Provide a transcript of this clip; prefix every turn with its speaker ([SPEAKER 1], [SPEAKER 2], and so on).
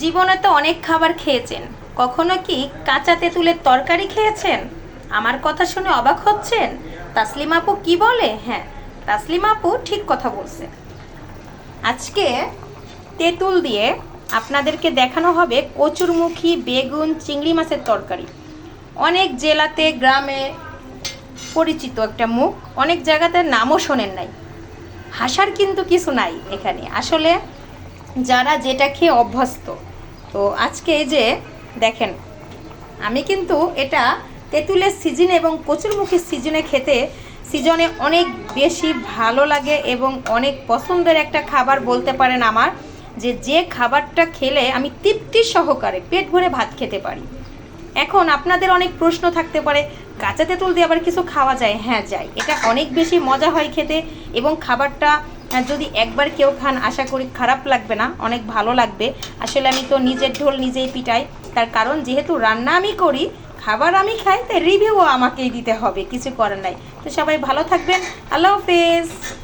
[SPEAKER 1] জীবনে তো অনেক খাবার খেয়েছেন। কখনো কি কাঁচা তেঁতুলের তরকারি খেয়েছেন? আমার কথা শুনে অবাক হচ্ছেন? তাসলিম আপু কি বলে? হ্যাঁ তাসলিম আপু ঠিক কথা বলছে। আজকে তেঁতুল দিয়ে আপনাদেরকে দেখানো হবে কচুরমুখী বেগুন চিংড়ি মাছের তরকারি। অনেক জেলাতে, গ্রামে পরিচিত একটা মুখ, অনেক জায়গাতে নামও শোনেন নাই। হাসার কিন্তু কিছু নাই এখানে। আসলে যারা যেটা খেয়ে অভ্যস্ত। তো আজকে এই যে, দেখেন, আমি কিন্তু এটা তেঁতুলের সিজনে এবং কচুরমুখীর সিজনে খেতে সিজনে অনেক বেশি ভালো লাগে এবং অনেক পছন্দের একটা খাবার বলতে পারেন আমার, যে যে খাবারটা খেলে আমি তৃপ্তি সহকারে পেট ভরে ভাত খেতে পারি। এখন আপনাদের অনেক প্রশ্ন থাকতে পারে, কাঁচা তেঁতুল দিয়ে আবার কিছু খাওয়া যায়? হ্যাঁ যায়। এটা অনেক বেশি মজা হয় খেতে এবং খাবারটা যদি একবার কেউ খান, আশা করি খারাপ লাগবে না, অনেক ভালো লাগবে। আসলে আমি তো নিজের ঢোল নিজেই পিটাই। তার কারণ, যেহেতু রান্না আমি করি, খাবার আমি খাই, তাই রিভিউও আমাকেই দিতে হবে, কিছু করার নাই। তো সবাই ভালো থাকবেন, আল্লাহ হাফেজ।